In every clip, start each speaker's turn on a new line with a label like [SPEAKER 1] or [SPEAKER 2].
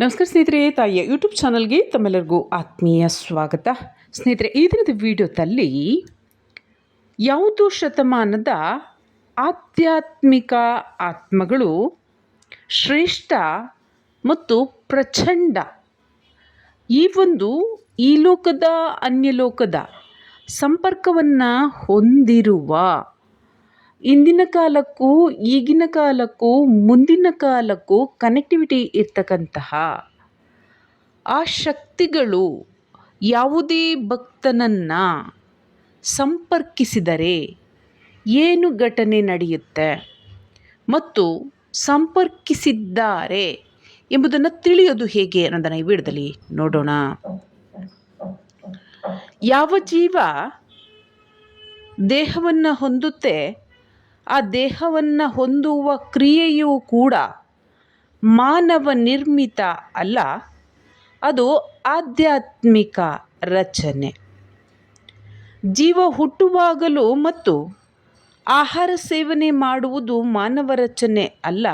[SPEAKER 1] ನಮಸ್ಕಾರ ಸ್ನೇಹಿತರೆ, ತಾಯಿಯ ಯೂಟ್ಯೂಬ್ ಚಾನಲ್ಗೆ ತಮ್ಮೆಲ್ಲರಿಗೂ ಆತ್ಮೀಯ ಸ್ವಾಗತ. ಸ್ನೇಹಿತರೆ, ಈ ದಿನದ ವಿಡಿಯೋದಲ್ಲಿ ಯಾವುದು ಶತಮಾನದ ಆಧ್ಯಾತ್ಮಿಕ ಆತ್ಮಗಳು ಶ್ರೇಷ್ಠ ಮತ್ತು ಪ್ರಚಂಡ? ಈ ಒಂದು ಈ ಲೋಕದ ಅನ್ಯಲೋಕದ ಸಂಪರ್ಕವನ್ನು ಹೊಂದಿರುವ ಇಂದಿನ ಕಾಲಕ್ಕೂ, ಈಗಿನ ಕಾಲಕ್ಕೂ, ಮುಂದಿನ ಕಾಲಕ್ಕೂ ಕನೆಕ್ಟಿವಿಟಿ ಇರ್ತಕ್ಕಂತಹ ಆ ಶಕ್ತಿಗಳು ಯಾವುದೇ ಭಕ್ತನನ್ನು ಸಂಪರ್ಕಿಸಿದರೆ ಏನು ಘಟನೆ ನಡೆಯುತ್ತೆ ಮತ್ತು ಸಂಪರ್ಕಿಸಿದ್ದಾರೆ ಎಂಬುದನ್ನು ತಿಳಿಯೋದು ಹೇಗೆ ಅನ್ನೋದನ್ನು ಈ ವಿಡಿಯೋದಲ್ಲಿ ನೋಡೋಣ. ಯಾವ ಜೀವ ದೇಹವನ್ನು ಹೊಂದುತ್ತೆ ಆ ದೇಹವನ್ನು ಹೊಂದುವ ಕ್ರಿಯೆಯೂ ಕೂಡ ಮಾನವ ನಿರ್ಮಿತ ಅಲ್ಲ, ಅದು ಆಧ್ಯಾತ್ಮಿಕ ರಚನೆ. ಜೀವ ಹುಟ್ಟುವಾಗಲೂ ಮತ್ತು ಆಹಾರ ಸೇವನೆ ಮಾಡುವುದು ಮಾನವ ರಚನೆ ಅಲ್ಲ,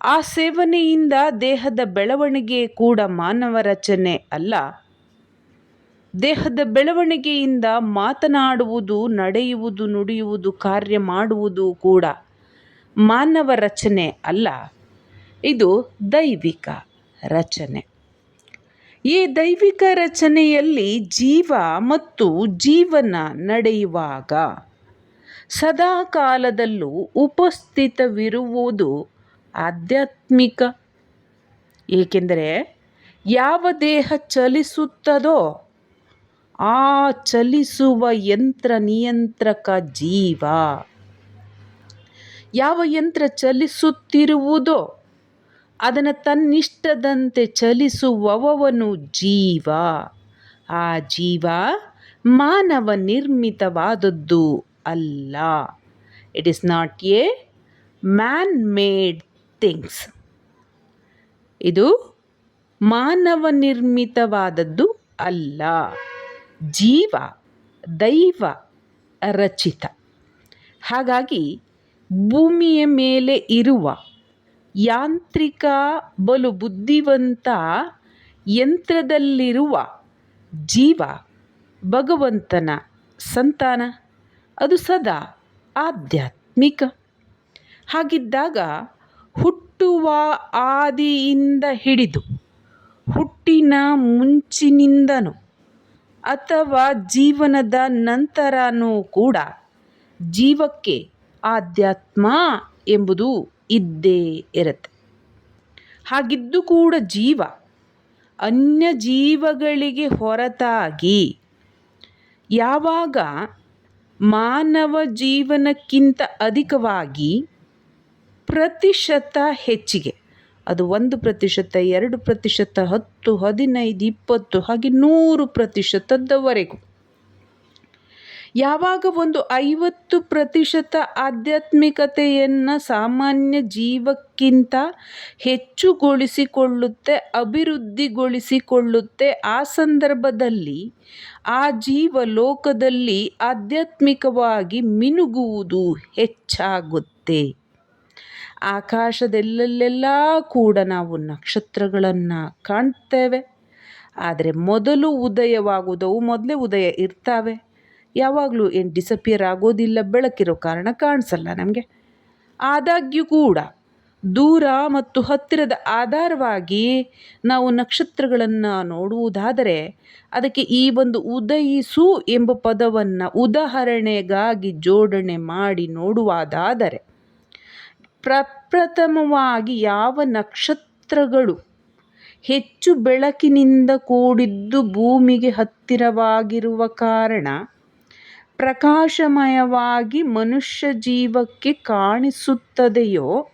[SPEAKER 1] ಆ ಸೇವನೆಯಿಂದ ದೇಹದ ಬೆಳವಣಿಗೆ ಕೂಡ ಮಾನವ ರಚನೆ ಅಲ್ಲ. ದೇಹದ ಬೆಳವಣಿಗೆಯಿಂದ ಮಾತನಾಡುವುದು, ನಡೆಯುವುದು, ನುಡಿಯುವುದು, ಕಾರ್ಯ ಮಾಡುವುದು ಕೂಡ ಮಾನವ ರಚನೆ ಅಲ್ಲ. ಇದು ದೈವಿಕ ರಚನೆ. ಈ ದೈವಿಕ ರಚನೆಯಲ್ಲಿ ಜೀವ ಮತ್ತು ಜೀವನ ನಡೆಯುವಾಗ ಸದಾ ಕಾಲದಲ್ಲೂ ಉಪಸ್ಥಿತವಿರುವುದು ಆಧ್ಯಾತ್ಮಿಕ. ಏಕೆಂದರೆ ಯಾವ ದೇಹ ಚಲಿಸುತ್ತದೋ ಆ ಚಲಿಸುವ ಯಂತ್ರ ನಿಯಂತ್ರಕ ಜೀವ. ಯಾವ ಯಂತ್ರ ಚಲಿಸುತ್ತಿರುವುದೋ ಅದನ್ನು ತನ್ನಿಷ್ಟದಂತೆ ಚಲಿಸುವವನು ಜೀವ. ಆ ಜೀವ ಮಾನವ ನಿರ್ಮಿತವಾದದ್ದು ಅಲ್ಲ. It is not a man made things ಇದು ಮಾನವ ನಿರ್ಮಿತವಾದದ್ದು ಅಲ್ಲ. ಜೀವ, ದೈವ ರಚಿತ. ಹಾಗಾಗಿ ಭೂಮಿಯ ಮೇಲೆ ಇರುವ ಯಾಂತ್ರಿಕ ಬಲು ಬುದ್ಧಿವಂತ ಯಂತ್ರದಲ್ಲಿರುವ ಜೀವ ಭಗವಂತನ ಸಂತಾನ. ಅದು ಸದಾ ಆಧ್ಯಾತ್ಮಿಕ. ಹಾಗಿದ್ದಾಗ ಹುಟ್ಟುವ ಆದಿಯಿಂದ ಹಿಡಿದು ಹುಟ್ಟಿನ ಮುಂಚಿನಿಂದನೂ ಅಥವಾ ಜೀವನದ ನಂತರನೂ ಕೂಡ ಜೀವಕ್ಕೆ ಆಧ್ಯಾತ್ಮ ಎಂಬುದು ಇದ್ದೇ ಇರುತ್ತೆ. ಹಾಗಿದ್ದು ಕೂಡ ಜೀವ ಅನ್ಯ ಜೀವಗಳಿಗೆ ಹೊರತಾಗಿ ಯಾವಾಗ ಮಾನವ ಜೀವನಕ್ಕಿಂತ ಅಧಿಕವಾಗಿ ಪ್ರತಿಶತ ಹೆಚ್ಚಿಗೆ ಅದು ಒಂದು ಪ್ರತಿಶತ, ಎರಡು ಪ್ರತಿಶತ, ಹತ್ತು, ಹದಿನೈದು, ಇಪ್ಪತ್ತು, ಹಾಗೆ ನೂರು ಪ್ರತಿಶತದವರೆಗೂ. ಯಾವಾಗ ಒಂದು ಐವತ್ತು ಪ್ರತಿಶತ ಆಧ್ಯಾತ್ಮಿಕತೆಯನ್ನು ಸಾಮಾನ್ಯ ಜೀವಕ್ಕಿಂತ ಹೆಚ್ಚುಗೊಳಿಸಿಕೊಳ್ಳುತ್ತೆ, ಅಭಿವೃದ್ಧಿಗೊಳಿಸಿಕೊಳ್ಳುತ್ತೆ, ಆ ಸಂದರ್ಭದಲ್ಲಿ, ಆ ಜೀವ ಲೋಕದಲ್ಲಿ ಆಧ್ಯಾತ್ಮಿಕವಾಗಿ ಮಿನುಗುವುದು ಹೆಚ್ಚಾಗುತ್ತೆ. ಆಕಾಶದೆಲ್ಲಲ್ಲೆಲ್ಲ ಕೂಡ ನಾವು ನಕ್ಷತ್ರಗಳನ್ನು ಕಾಣ್ತೇವೆ. ಆದರೆ ಮೊದಲು ಉದಯವಾಗುವುದವು ಮೊದಲೇ ಉದಯ ಇರ್ತಾವೆ. ಯಾವಾಗಲೂ ಏನು ಡಿಸಪಿಯರ್ ಆಗೋದಿಲ್ಲ, ಬೆಳಕಿರೋ ಕಾರಣ ಕಾಣಿಸಲ್ಲ ನಮಗೆ. ಆದಾಗ್ಯೂ ಕೂಡ ದೂರ ಮತ್ತು ಹತ್ತಿರದ ಆಧಾರವಾಗಿ ನಾವು ನಕ್ಷತ್ರಗಳನ್ನು ನೋಡುವುದಾದರೆ ಅದಕ್ಕೆ ಈ ಒಂದು ಉದಯಿಸು ಎಂಬ ಪದವನ್ನು ಉದಾಹರಣೆಗಾಗಿ ಜೋಡಣೆ ಮಾಡಿ ನೋಡುವುದಾದರೆ ಪ್ರಪ್ರಥಮವಾಗಿ ಯಾವ ನಕ್ಷತ್ರಗಳು ಹೆಚ್ಚು ಬೆಳಕಿನಿಂದ ಕೂಡಿದ್ದು ಭೂಮಿಗೆ ಹತ್ತಿರವಾಗಿರುವ ಕಾರಣ ಪ್ರಕಾಶಮಯವಾಗಿ ಮನುಷ್ಯ ಜೀವಕ್ಕೆ ಕಾಣಿಸುತ್ತದೆಯೋ,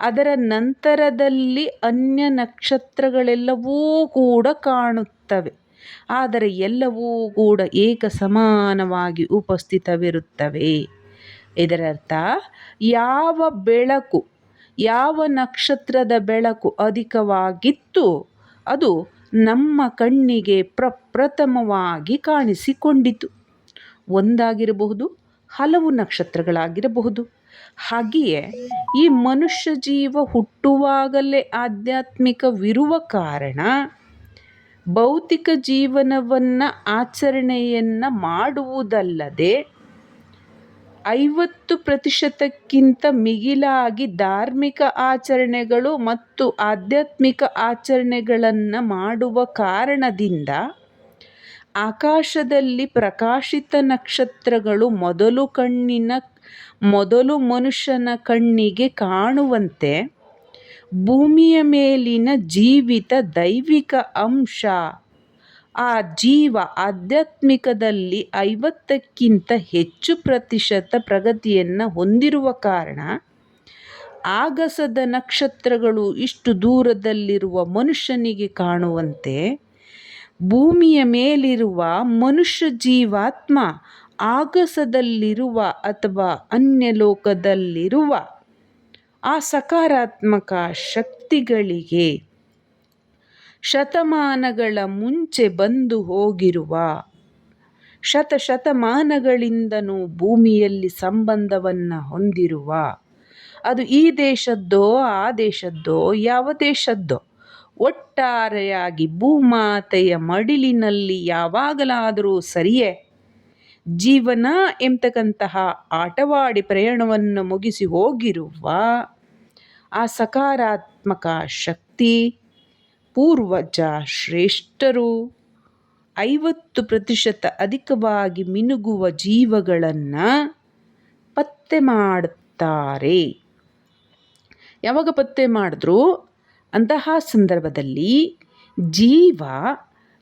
[SPEAKER 1] ಅದರ ನಂತರದಲ್ಲಿ ಅನ್ಯ ನಕ್ಷತ್ರಗಳೆಲ್ಲವೂ ಕೂಡ ಕಾಣುತ್ತವೆ. ಆದರೆ ಎಲ್ಲವೂ ಕೂಡ ಏಕ ಸಮಾನವಾಗಿ ಉಪಸ್ಥಿತವಿರುತ್ತವೆ. ಇದರರ್ಥ, ಯಾವ ಬೆಳಕು, ಯಾವ ನಕ್ಷತ್ರದ ಬೆಳಕು ಅಧಿಕವಾಗಿತ್ತು ಅದು ನಮ್ಮ ಕಣ್ಣಿಗೆ ಪ್ರಪ್ರಥಮವಾಗಿ ಕಾಣಿಸಿಕೊಂಡಿತು. ಒಂದಾಗಿರಬಹುದು, ಹಲವು ನಕ್ಷತ್ರಗಳಾಗಿರಬಹುದು. ಹಾಗೆಯೇ ಈ ಮನುಷ್ಯ ಜೀವ ಹುಟ್ಟುವಾಗಲೇ ಆಧ್ಯಾತ್ಮಿಕವಿರುವ ಕಾರಣ, ಭೌತಿಕ ಜೀವನವನ್ನು ಆಚರಣೆಯನ್ನು ಮಾಡುವುದಲ್ಲದೆ ಐವತ್ತು ಪ್ರತಿಶತಕ್ಕಿಂತ ಮಿಗಿಲಾಗಿ ಧಾರ್ಮಿಕ ಆಚರಣೆಗಳು ಮತ್ತು ಆಧ್ಯಾತ್ಮಿಕ ಆಚರಣೆಗಳನ್ನು ಮಾಡುವ ಕಾರಣದಿಂದ ಆಕಾಶದಲ್ಲಿ ಪ್ರಕಾಶಿತ ನಕ್ಷತ್ರಗಳು ಮೊದಲು ಕಣ್ಣಿನ, ಮೊದಲು ಮನುಷ್ಯನ ಕಣ್ಣಿಗೆ ಕಾಣುವಂತೆ ಭೂಮಿಯ ಮೇಲಿನ ಜೀವಿತ ದೈವಿಕ ಅಂಶ. ಆ ಜೀವ ಆಧ್ಯಾತ್ಮಿಕದಲ್ಲಿ ಐವತ್ತಕ್ಕಿಂತ ಹೆಚ್ಚು ಪ್ರತಿಶತ ಪ್ರಗತಿಯನ್ನು ಹೊಂದಿರುವ ಕಾರಣ ಆಗಸದ ನಕ್ಷತ್ರಗಳು ಇಷ್ಟು ದೂರದಲ್ಲಿರುವ ಮನುಷ್ಯನಿಗೆ ಕಾಣುವಂತೆ ಭೂಮಿಯ ಮೇಲಿರುವ ಮನುಷ್ಯ ಜೀವಾತ್ಮ ಆಗಸದಲ್ಲಿರುವ ಅಥವಾ ಅನ್ಯ ಲೋಕದಲ್ಲಿರುವ ಆ ಸಕಾರಾತ್ಮಕ ಶಕ್ತಿಗಳಿಗೆ ಶತಮಾನಗಳ ಮುಂಚೆ ಬಂದು ಹೋಗಿರುವ ಶತಶತಮಾನಗಳಿಂದನೂ ಭೂಮಿಯಲ್ಲಿ ಸಂಬಂಧವನ್ನು ಹೊಂದಿರುವ, ಅದು ಈ ದೇಶದ್ದೋ, ಆ ದೇಶದ್ದೋ, ಯಾವ ದೇಶದ್ದೋ, ಒಟ್ಟಾರೆಯಾಗಿ ಭೂಮಾತೆಯ ಮಡಿಲಿನಲ್ಲಿ ಯಾವಾಗಲಾದರೂ ಸರಿಯೇ, ಜೀವನ ಎಂಬತಕ್ಕಂತಹ ಆಟವಾಡಿ ಪ್ರಯಾಣವನ್ನು ಮುಗಿಸಿ ಹೋಗಿರುವ ಆ ಸಕಾರಾತ್ಮಕ ಶಕ್ತಿ ಪೂರ್ವಜ ಶ್ರೇಷ್ಠರು. ಐವತ್ತು ಪ್ರತಿಶತ ಅಧಿಕವಾಗಿ ಮಿನುಗುವ ಜೀವಗಳನ್ನು ಪತ್ತೆ ಮಾಡುತ್ತಾರೆ. ಯಾವಾಗ ಪತ್ತೆ ಮಾಡಿದ್ರು? ಅಂತಹ ಸಂದರ್ಭದಲ್ಲಿ ಜೀವ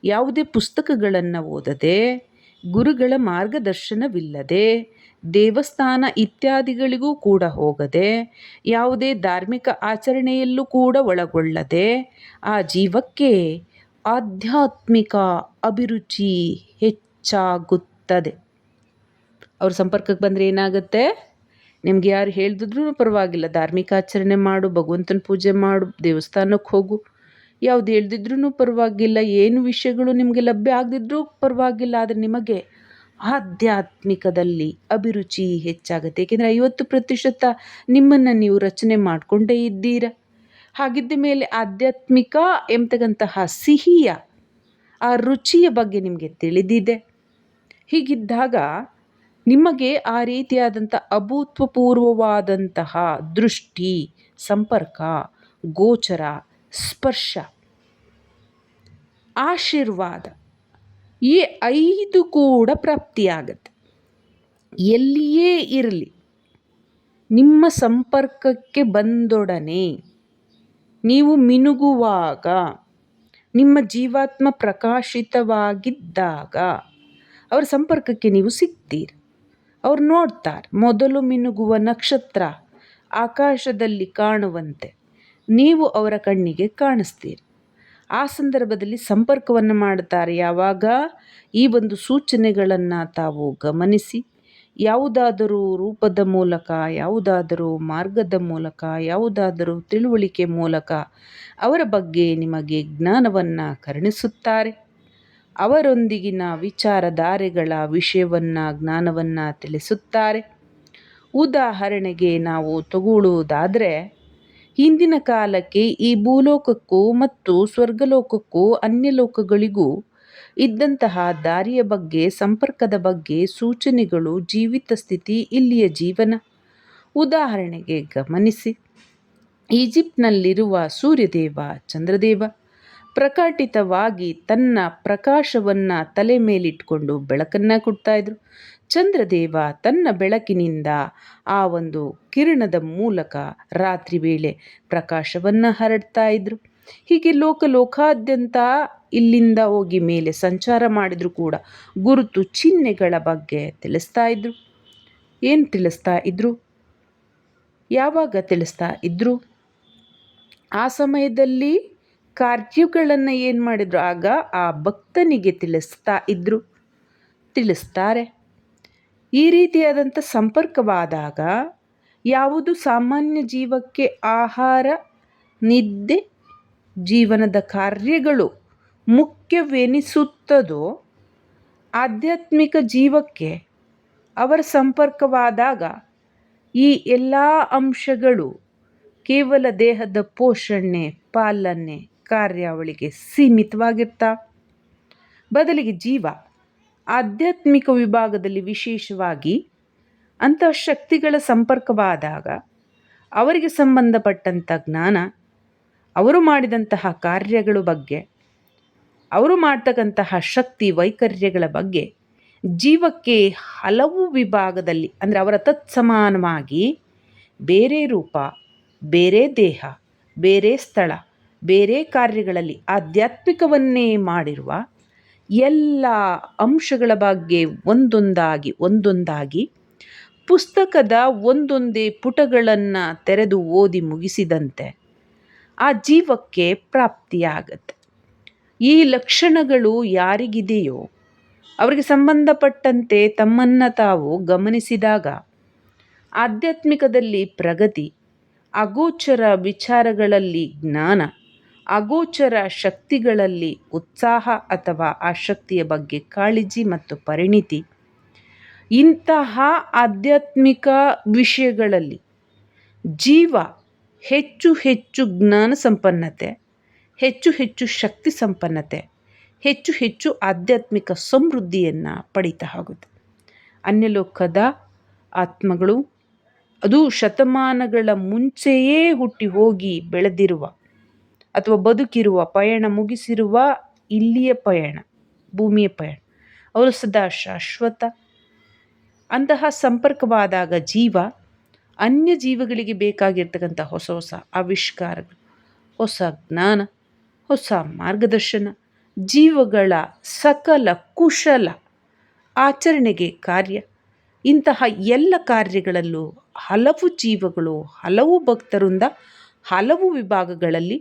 [SPEAKER 1] ಯಾವುದೇ ಪುಸ್ತಕಗಳನ್ನು ಓದದೆ, ಗುರುಗಳ ಮಾರ್ಗದರ್ಶನವಿಲ್ಲದೆ ದೇವಸ್ಥಾನ ಇತ್ಯಾದಿಗಳಿಗೂ ಕೂಡ ಹೋಗದೆ, ಯಾವುದೇ ಧಾರ್ಮಿಕ ಆಚರಣೆಯಲ್ಲೂ ಕೂಡ ಒಳಗೊಳ್ಳದೆ, ಆ ಜೀವಕ್ಕೆ ಆಧ್ಯಾತ್ಮಿಕ ಅಭಿರುಚಿ ಹೆಚ್ಚಾಗುತ್ತದೆ. ಅವ್ರ ಸಂಪರ್ಕಕ್ಕೆ ಬಂದರೆ ಏನಾಗುತ್ತೆ? ನಿಮ್ಗೆ ಯಾರು ಹೇಳಿದ್ರೂ ಪರವಾಗಿಲ್ಲ. ಧಾರ್ಮಿಕ ಆಚರಣೆ ಮಾಡು, ಭಗವಂತನ ಪೂಜೆ ಮಾಡು, ದೇವಸ್ಥಾನಕ್ಕೆ ಹೋಗು. ಯಾವ್ದು ಹೇಳ್ದಿದ್ರೂ ಪರವಾಗಿಲ್ಲ. ಏನು ವಿಷಯಗಳು ನಿಮಗೆ ಲಭ್ಯ ಆಗದಿದ್ರೂ ಪರವಾಗಿಲ್ಲ. ಆದರೆ ನಿಮಗೆ ಆಧ್ಯಾತ್ಮಿಕದಲ್ಲಿ ಅಭಿರುಚಿ ಹೆಚ್ಚಾಗುತ್ತೆ. ಏಕೆಂದರೆ ಐವತ್ತು ಪ್ರತಿಶತ ನಿಮ್ಮನ್ನು ನೀವು ರಚನೆ ಮಾಡಿಕೊಂಡೇ ಇದ್ದೀರ. ಹಾಗಿದ್ದ ಮೇಲೆ ಆಧ್ಯಾತ್ಮಿಕ ಎಂಬತಕ್ಕಂತಹ ಸಿಹಿಯ, ಆ ರುಚಿಯ ಬಗ್ಗೆ ನಿಮಗೆ ತಿಳಿದಿದೆ. ಹೀಗಿದ್ದಾಗ ನಿಮಗೆ ಆ ರೀತಿಯಾದಂಥ ಅಭೂತ್ವಪೂರ್ವವಾದಂತಹ ದೃಷ್ಟಿ, ಸಂಪರ್ಕ, ಗೋಚರ, ಸ್ಪರ್ಶ, ಆಶೀರ್ವಾದ ಈ ಐದು ಕೂಡ ಪ್ರಾಪ್ತಿಯಾಗತ್ತೆ. ಎಲ್ಲಿಯೇ ಇರಲಿ, ನಿಮ್ಮ ಸಂಪರ್ಕಕ್ಕೆ ಬಂದೊಡನೆ ನೀವು ಮಿನುಗುವಾಗ, ನಿಮ್ಮ ಜೀವಾತ್ಮ ಪ್ರಕಾಶಿತವಾಗಿದ್ದಾಗ ಅವರ ಸಂಪರ್ಕಕ್ಕೆ ನೀವು ಸಿಗ್ತೀರಿ. ಅವ್ರು ನೋಡ್ತಾರೆ, ಮೊದಲು ಮಿನುಗುವ ನಕ್ಷತ್ರ ಆಕಾಶದಲ್ಲಿ ಕಾಣುವಂತೆ ನೀವು ಅವರ ಕಣ್ಣಿಗೆ ಕಾಣಿಸ್ತೀರಿ. ಆ ಸಂದರ್ಭದಲ್ಲಿ ಸಂಪರ್ಕವನ್ನು ಮಾಡುತ್ತಾರೆ. ಯಾವಾಗ? ಈ ಒಂದು ಸೂಚನೆಗಳನ್ನು ತಾವು ಗಮನಿಸಿ. ಯಾವುದಾದರೂ ರೂಪದ ಮೂಲಕ, ಯಾವುದಾದರೂ ಮಾರ್ಗದ ಮೂಲಕ, ಯಾವುದಾದರೂ ತಿಳುವಳಿಕೆ ಮೂಲಕ ಅವರ ಬಗ್ಗೆ ನಿಮಗೆ ಜ್ಞಾನವನ್ನು ಕರುಣಿಸುತ್ತಾರೆ. ಅವರೊಂದಿಗಿನ ವಿಚಾರಧಾರೆಗಳ ವಿಷಯವನ್ನು, ಜ್ಞಾನವನ್ನು ತಿಳಿಸುತ್ತಾರೆ. ಉದಾಹರಣೆಗೆ ನಾವು ತಗೊಳ್ಳುವುದಾದರೆ ಹಿಂದಿನ ಕಾಲಕ್ಕೆ ಈ ಭೂಲೋಕಕ್ಕೂ ಮತ್ತು ಸ್ವರ್ಗಲೋಕಕ್ಕೂ ಅನ್ಯ ಲೋಕಗಳಿಗೂ ಇದ್ದಂತಹ ದಾರಿಯ ಬಗ್ಗೆ, ಸಂಪರ್ಕದ ಬಗ್ಗೆ ಸೂಚನೆಗಳು ಜೀವಿತ ಸ್ಥಿತಿ ಇಲ್ಲಿಯ ಜೀವನ. ಉದಾಹರಣೆಗೆ ಗಮನಿಸಿ. ಈಜಿಪ್ಟ್ನಲ್ಲಿರುವ ಸೂರ್ಯದೇವ ಚಂದ್ರದೇವ ಪ್ರಕಟಿತವಾಗಿ ತನ್ನ ಪ್ರಕಾಶವನ್ನು ತಲೆ ಮೇಲಿಟ್ಕೊಂಡು ಬೆಳಕನ್ನು ಕೊಡ್ತಾಯಿದ್ರು ಚಂದ್ರದೇವ ತನ್ನ ಬೆಳಕಿನಿಂದ ಆ ಒಂದು ಕಿರಣದ ಮೂಲಕ ರಾತ್ರಿ ವೇಳೆ ಪ್ರಕಾಶವನ್ನು ಹರಡ್ತಾ ಇದ್ರು. ಹೀಗೆ ಲೋಕ ಲೋಕಾದ್ಯಂತ ಇಲ್ಲಿಂದ ಹೋಗಿ ಮೇಲೆ ಸಂಚಾರ ಮಾಡಿದ್ರು ಕೂಡ ಗುರುತು ಚಿಹ್ನೆಗಳ ಬಗ್ಗೆ ತಿಳಿಸ್ತಾ ಇದ್ರು. ಏನು ತಿಳಿಸ್ತಾ ಇದ್ರು? ಯಾವಾಗ ತಿಳಿಸ್ತಾ ಇದ್ರು? ಆ ಸಮಯದಲ್ಲಿ ಕಾರ್ಯಗಳನ್ನು ಏನು ಮಾಡಿದ್ರು? ಆಗ ಆ ಭಕ್ತನಿಗೆ ತಿಳಿಸ್ತಾ ಇದ್ರು. ತಿಳಿಸ್ತಾರೆ. ಈ ರೀತಿಯಾದಂಥ ಸಂಪರ್ಕವಾದಾಗ ಯಾವುದು ಸಾಮಾನ್ಯ ಜೀವಕ್ಕೆ ಆಹಾರ, ನಿದ್ದೆ, ಜೀವನದ ಕಾರ್ಯಗಳು ಮುಖ್ಯವೆನಿಸುತ್ತದೋ ಆಧ್ಯಾತ್ಮಿಕ ಜೀವಕ್ಕೆ ಅವರ ಸಂಪರ್ಕವಾದಾಗ ಈ ಎಲ್ಲ ಅಂಶಗಳು ಕೇವಲ ದೇಹದ ಪೋಷಣೆ, ಪಾಲನೆ, ಕಾರ್ಯಾವಳಿಗೆ ಸೀಮಿತವಾಗಿರ್ತಾ ಬದಲಿಗೆ ಜೀವ. ಆಧ್ಯಾತ್ಮಿಕ ವಿಭಾಗದಲ್ಲಿ ವಿಶೇಷವಾಗಿ ಅಂತಹ ಶಕ್ತಿಗಳ ಸಂಪರ್ಕವಾದಾಗ ಅವರಿಗೆ ಸಂಬಂಧಪಟ್ಟಂಥ ಜ್ಞಾನ, ಅವರು ಮಾಡಿದಂತಹ ಕಾರ್ಯಗಳ ಬಗ್ಗೆ, ಅವರು ಮಾಡ್ತಕ್ಕಂತಹ ಶಕ್ತಿ ವೈಕರ್ಯಗಳ ಬಗ್ಗೆ ಜೀವಕ್ಕೆ ಹಲವು ವಿಭಾಗದಲ್ಲಿ, ಅಂದರೆ ಅವರ ತತ್ಸಮಾನವಾಗಿ ಬೇರೆ ರೂಪ, ಬೇರೆ ದೇಹ, ಬೇರೆ ಸ್ಥಳ, ಬೇರೆ ಕಾರ್ಯಗಳಲ್ಲಿ ಆಧ್ಯಾತ್ಮಿಕವನ್ನೇ ಮಾಡಿರುವ ಎಲ್ಲ ಅಂಶಗಳ ಬಗ್ಗೆ ಒಂದೊಂದಾಗಿ ಒಂದೊಂದಾಗಿ ಪುಸ್ತಕದ ಒಂದೊಂದೇ ಪುಟಗಳನ್ನು ತೆರೆದು ಓದಿ ಮುಗಿಸಿದಂತೆ ಆ ಜೀವಕ್ಕೆ ಪ್ರಾಪ್ತಿಯಾಗತ್ತೆ. ಈ ಲಕ್ಷಣಗಳು ಯಾರಿಗಿದೆಯೋ, ಅವರಿಗೆ ಸಂಬಂಧಪಟ್ಟಂತೆ ತಮ್ಮನ್ನು ತಾವು ಗಮನಿಸಿದಾಗ ಆಧ್ಯಾತ್ಮಿಕದಲ್ಲಿ ಪ್ರಗತಿ, ಅಗೋಚರ ವಿಚಾರಗಳಲ್ಲಿ ಜ್ಞಾನ ಅಗೋಚರ ಶಕ್ತಿಗಳಲ್ಲಿ ಉತ್ಸಾಹ ಅಥವಾ ಆ ಶಕ್ತಿಯ ಬಗ್ಗೆ ಕಾಳಜಿ ಮತ್ತು ಪರಿಣಿತಿ. ಇಂತಹ ಆಧ್ಯಾತ್ಮಿಕ ವಿಷಯಗಳಲ್ಲಿ ಜೀವ ಹೆಚ್ಚು ಹೆಚ್ಚು ಜ್ಞಾನ ಸಂಪನ್ನತೆ, ಹೆಚ್ಚು ಹೆಚ್ಚು ಶಕ್ತಿ ಸಂಪನ್ನತೆ, ಹೆಚ್ಚು ಹೆಚ್ಚು ಆಧ್ಯಾತ್ಮಿಕ ಸಮೃದ್ಧಿಯನ್ನು ಪಡೀತಾ ಹೋಗುತ್ತೆ ಅನ್ಯಲೋಕದ ಆತ್ಮಗಳು ಅದು ಶತಮಾನಗಳ ಮುಂಚೆಯೇ ಹುಟ್ಟಿ ಹೋಗಿ ಬೆಳೆದಿರುವ ಅಥವಾ ಬದುಕಿರುವ ಪಯಣ ಮುಗಿಸಿರುವ ಇಲ್ಲಿಯ ಪಯಣ, ಭೂಮಿಯ ಪಯಣ. ಅವರು ಸದಾ ಶಾಶ್ವತ ಅಂತಹ ಸಂಪರ್ಕವಾದಾಗ ಜೀವ ಅನ್ಯ ಜೀವಗಳಿಗೆ ಬೇಕಾಗಿರ್ತಕ್ಕಂಥ ಹೊಸ ಹೊಸ ಆವಿಷ್ಕಾರಗಳು, ಹೊಸ ಜ್ಞಾನ, ಹೊಸ ಮಾರ್ಗದರ್ಶನ, ಜೀವಗಳ ಸಕಲ ಕುಶಲ ಆಚರಣೆಗೆ ಕಾರ್ಯ. ಇಂತಹ ಎಲ್ಲ ಕಾರ್ಯಗಳಲ್ಲೂ ಹಲವು ಜೀವಗಳು, ಹಲವು ಭಕ್ತರಿಂದ ಹಲವು ವಿಭಾಗಗಳಲ್ಲಿ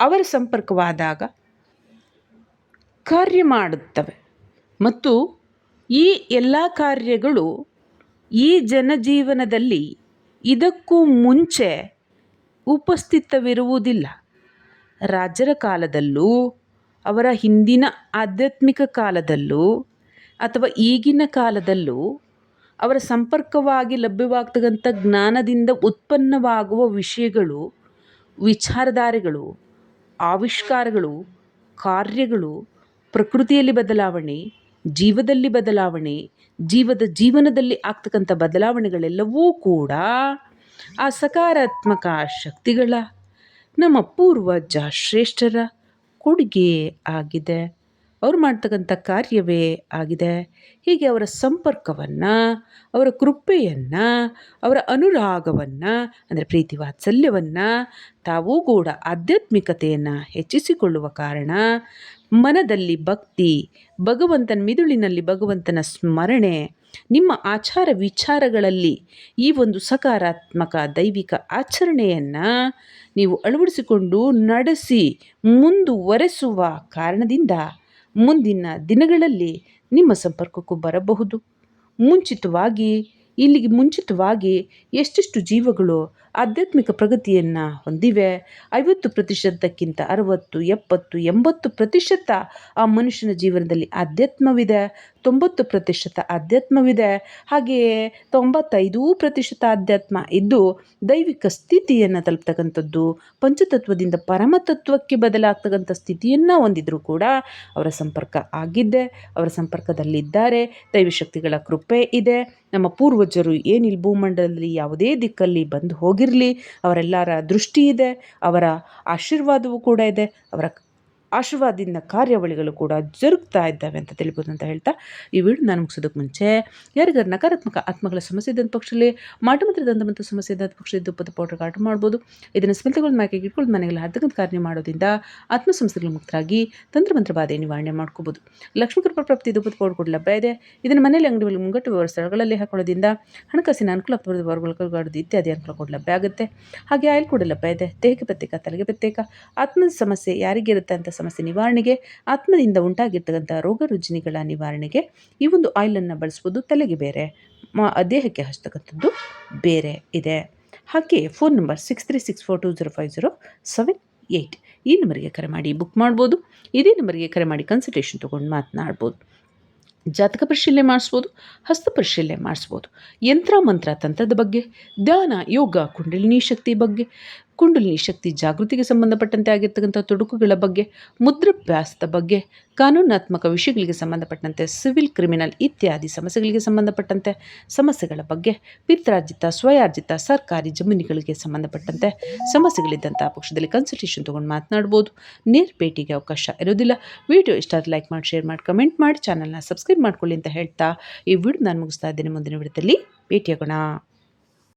[SPEAKER 1] ಅವರ ಸಂಪರ್ಕವಾದಾಗ ಕಾರ್ಯ ಮಾಡುತ್ತವೆ. ಮತ್ತು ಈ ಎಲ್ಲ ಕಾರ್ಯಗಳು ಈ ಜನಜೀವನದಲ್ಲಿ ಇದಕ್ಕೂ ಮುಂಚೆ ಉಪಸ್ಥಿತವಿರುವುದಿಲ್ಲ. ರಾಜರ ಕಾಲದಲ್ಲೂ, ಅವರ ಹಿಂದಿನ ಆಧ್ಯಾತ್ಮಿಕ ಕಾಲದಲ್ಲೂ, ಅಥವಾ ಈಗಿನ ಕಾಲದಲ್ಲೂ ಅವರ ಸಂಪರ್ಕವಾಗಿ ಲಭ್ಯವಾಗ್ತಕ್ಕಂಥ ಜ್ಞಾನದಿಂದ ಉತ್ಪನ್ನವಾಗುವ ವಿಷಯಗಳು, ವಿಚಾರಧಾರೆಗಳು ಆವಿಷ್ಕಾರಗಳು, ಕಾರ್ಯಗಳು, ಪ್ರಕೃತಿಯಲ್ಲಿ ಬದಲಾವಣೆ, ಜೀವದಲ್ಲಿ ಬದಲಾವಣೆ, ಜೀವದ ಜೀವನದಲ್ಲಿ ಆಗ್ತಕ್ಕಂಥ ಬದಲಾವಣೆಗಳೆಲ್ಲವೂ ಕೂಡ ಆ ಸಕಾರಾತ್ಮಕ ಶಕ್ತಿಗಳ ನಮ್ಮ ಪೂರ್ವಜ ಶ್ರೇಷ್ಠರ ಕೊಡುಗೆ ಆಗಿದೆ. ಅವ್ರು ಮಾಡ್ತಕ್ಕಂಥ ಕಾರ್ಯವೇ ಆಗಿದೆ. ಹೀಗೆ ಅವರ ಸಂಪರ್ಕವನ್ನು, ಅವರ ಕೃಪೆಯನ್ನು, ಅವರ ಅನುರಾಗವನ್ನು, ಅಂದರೆ ಪ್ರೀತಿ ವಾತ್ಸಲ್ಯವನ್ನು ತಾವೂ ಕೂಡ ಆಧ್ಯಾತ್ಮಿಕತೆಯನ್ನು ಹೆಚ್ಚಿಸಿಕೊಳ್ಳುವ ಕಾರಣ ಮನದಲ್ಲಿ ಭಕ್ತಿ, ಭಗವಂತನ ಮಿದುಳಿನಲ್ಲಿ ಭಗವಂತನ ಸ್ಮರಣೆ, ನಿಮ್ಮ ಆಚಾರ ವಿಚಾರಗಳಲ್ಲಿ ಈ ಒಂದು ಸಕಾರಾತ್ಮಕ ದೈವಿಕ ಆಚರಣೆಯನ್ನು ನೀವು ಅಳವಡಿಸಿಕೊಂಡು ನಡೆಸಿ ಮುಂದುವರೆಸುವ ಕಾರಣದಿಂದ ಮುಂದಿನ ದಿನಗಳಲ್ಲಿ ನಿಮ್ಮ ಸಂಪರ್ಕಕ್ಕೂ ಬರಬಹುದು. ಮುಂಚಿತವಾಗಿ ಇಲ್ಲಿಗೆ ಮುಂಚಿತವಾಗಿ ಎಷ್ಟೆಷ್ಟು ಜೀವಗಳು ಆಧ್ಯಾತ್ಮಿಕ ಪ್ರಗತಿಯನ್ನು ಹೊಂದಿವೆ. ಐವತ್ತು ಪ್ರತಿಶತಕ್ಕಿಂತ ಅರವತ್ತು, ಎಪ್ಪತ್ತು, ಎಂಬತ್ತು ಪ್ರತಿಶತ ಆ ಮನುಷ್ಯನ ಜೀವನದಲ್ಲಿ ಆಧ್ಯಾತ್ಮವಿದೆ. ತೊಂಬತ್ತು ಪ್ರತಿಶತ ಆಧ್ಯಾತ್ಮವಿದೆ. ಹಾಗೆಯೇ ತೊಂಬತ್ತೈದು ಪ್ರತಿಶತ ಆಧ್ಯಾತ್ಮ ಇದ್ದು ದೈವಿಕ ಸ್ಥಿತಿಯನ್ನು ತಲುಪ್ತಕ್ಕಂಥದ್ದು, ಪಂಚತತ್ವದಿಂದ ಪರಮತತ್ವಕ್ಕೆ ಬದಲಾಗ್ತಕ್ಕಂಥ ಸ್ಥಿತಿಯನ್ನು ಹೊಂದಿದ್ರು ಕೂಡ ಅವರ ಸಂಪರ್ಕ ಆಗಿದ್ದೆ ಅವರ ಸಂಪರ್ಕದಲ್ಲಿದ್ದಾರೆ, ದೈವಶಕ್ತಿಗಳ ಕೃಪೆ ಇದೆ. ನಮ್ಮ ಪೂರ್ವಜರು ಏನಿಲ್ಲ ಭೂಮಂಡಲದಲ್ಲಿ ಯಾವುದೇ ದಿಕ್ಕಲ್ಲಿ ಬಂದು ಹೋಗಿರಲಿ ಅವರೆಲ್ಲರ ದೃಷ್ಟಿ ಇದೆ ಅವರ ಆಶೀರ್ವಾದವೂ ಕೂಡ ಇದೆ ಅವರ ಆಶೀರ್ವಾದದಿಂದ ಕಾರ್ಯಾವಳಿಗಳು ಕೂಡ ಜರುಗ್ತಾ ಇದ್ದಾವೆ ಅಂತ ತಿಳಿಬೋದು ಅಂತ ಹೇಳ್ತಾ ಈ ವಿಡಿಯೋ ನಾನು ಮುಗಿಸೋದಕ್ಕೆ ಮುಂಚೆ ಯಾರಿಗಾರು ನಕಾರಾತ್ಮಕ ಆತ್ಮಗಳ ಸಮಸ್ಯೆ ಇದ್ದಂಥ ಪಕ್ಷದಲ್ಲಿ ಮಾಟ ಮತ್ತು ದಂತ ಮತ್ತು ಸಮಸ್ಯೆ ಇದ್ದಂಥ ಪಕ್ಷದಲ್ಲಿ ದುಪ್ಪದ ಪೌಡರ್ ಆಟ ಮಾಡ್ಬೋದು. ಇದನ್ನು ಸ್ಮಿತಗಳು ಮ್ಯಾಕೆ ಇಟ್ಕೊಂಡು ಮನೆಗಳ ಹದ್ದಗಂತ ಕಾರ್ಯ ಮಾಡೋದ್ರಿಂದ ಆತ್ಮ ಮುಕ್ತರಾಗಿ ತಂತ್ರಮಂತ್ರ ಬಾಧೆ ನಿವಾರಣೆ ಮಾಡ್ಕೋಬೋದು. ಲಕ್ಷ್ಮೀ ಕೃಪಾ ಪ್ರಾಪ್ತಿ ದುಪ್ಪದ ಪೌಡರ್ ಕೂಡ ಲಭ್ಯ ಇದೆ. ಇದನ್ನು ಮನೆಯಲ್ಲಿ ಅಂಗಡಿಗಳಲ್ಲಿ ಮುಂಗಟ್ಟು ವ್ಯವಹಾರ ಸ್ಥಳಗಳಲ್ಲಿ ಹಾಕೊಳ್ಳೋದ್ರಿಂದ ಹಣಕಾಸಿನ ಅನುಕೂಲ ವರ್ಗಗಳು ಇತ್ಯಾದಿ ಅನುಕೂಲ ಕೂಡ ಲಭ್ಯ ಆಗುತ್ತೆ. ಹಾಗೆ ಆಯಿಲ್ ಕೂಡ ಲಭ್ಯ ಇದೆ. ದೇಹಕ್ಕೆ ಪ್ರತ್ಯೇಕ, ತಲೆಗೆ ಪ್ರತ್ಯೇಕ, ಆತ್ಮದ ಸಮಸ್ಯೆ ಯಾರಿಗಿರುತ್ತೆ ಅಂತ ಸಮಸ್ಯೆ ನಿವಾರಣೆಗೆ, ಆತ್ಮದಿಂದ ಉಂಟಾಗಿರ್ತಕ್ಕಂಥ ರೋಗ ರುಜಿನಿಗಳ ನಿವಾರಣೆಗೆ ಈ ಒಂದು ಆಯಿಲನ್ನು ಬಳಸ್ಬೋದು. ತಲೆಗೆ ಬೇರೆ, ಮಾ, ದೇಹಕ್ಕೆ ಹಚ್ತಕ್ಕಂಥದ್ದು ಬೇರೆ ಇದೆ. ಹಾಗೆ phone number six three six four two zero five zero seven eight ಈ ನಂಬರಿಗೆ ಕರೆ ಮಾಡಿ ಬುಕ್ ಮಾಡ್ಬೋದು. ಇದೇ ನಂಬರಿಗೆ ಕರೆ ಮಾಡಿ ಕನ್ಸಲ್ಟೇಷನ್ ತೊಗೊಂಡು ಮಾತನಾಡ್ಬೋದು. ಜಾತಕ ಪರಿಶೀಲನೆ ಮಾಡಿಸ್ಬೋದು, ಹಸ್ತ ಪರಿಶೀಲನೆ ಮಾಡಿಸ್ಬೋದು. ಯಂತ್ರ, ಮಂತ್ರ, ತಂತ್ರದ ಬಗ್ಗೆ, ಧ್ಯಾನ, ಯೋಗ, ಕುಂಡಲಿನಿ ಶಕ್ತಿ ಬಗ್ಗೆ ಕುಂಡಲಿನಿ ಶಕ್ತಿ ಜಾಗೃತಿಗೆ ಸಂಬಂಧಪಟ್ಟಂತೆ ಆಗಿರ್ತಕ್ಕಂಥ ತೊಡಕುಗಳ ಬಗ್ಗೆ, ಮುದ್ರಾಭ್ಯಾಸದ ಬಗ್ಗೆ, ಕಾನೂನಾತ್ಮಕ ವಿಷಯಗಳಿಗೆ ಸಂಬಂಧಪಟ್ಟಂತೆ, ಸಿವಿಲ್, ಕ್ರಿಮಿನಲ್ ಇತ್ಯಾದಿ ಸಮಸ್ಯೆಗಳಿಗೆ ಸಂಬಂಧಪಟ್ಟಂತೆ ಸಮಸ್ಯೆಗಳ ಬಗ್ಗೆ, ಪಿತ್ರಾರ್ಜಿತ, ಸ್ವಯಾರ್ಜಿತ ಸರ್ಕಾರಿ ಜಮೀನುಗಳಿಗೆ ಸಂಬಂಧಪಟ್ಟಂತೆ ಸಮಸ್ಯೆಗಳಿದ್ದಂಥ ಪಕ್ಷದಲ್ಲಿ ಕನ್ಸಲ್ಟೇಷನ್ ತೊಗೊಂಡು ಮಾತನಾಡ್ಬೋದು. ನೇರ ಭೇಟಿಗೆ ಅವಕಾಶ ಇರೋದಿಲ್ಲ ವಿಡಿಯೋ ಇಷ್ಟ ಲೈಕ್ ಮಾಡಿ ಶೇರ್ ಮಾಡಿ ಕಮೆಂಟ್ ಮಾಡಿ ಚಾನಲ್ನ ಸಬ್ಸ್ಕ್ರೈಬ್ ಮಾಡ್ಕೊಳ್ಳಿ ಅಂತ ಹೇಳ್ತಾ ಈ ವಿಡಿಯೋ ನಾನು ಮುಗಿಸ್ತಾ ಇದ್ದೇನೆ. ಮುಂದಿನ ವಿಡಿಯೋದಲ್ಲಿ ಭೇಟಿಯಾಗೋಣ.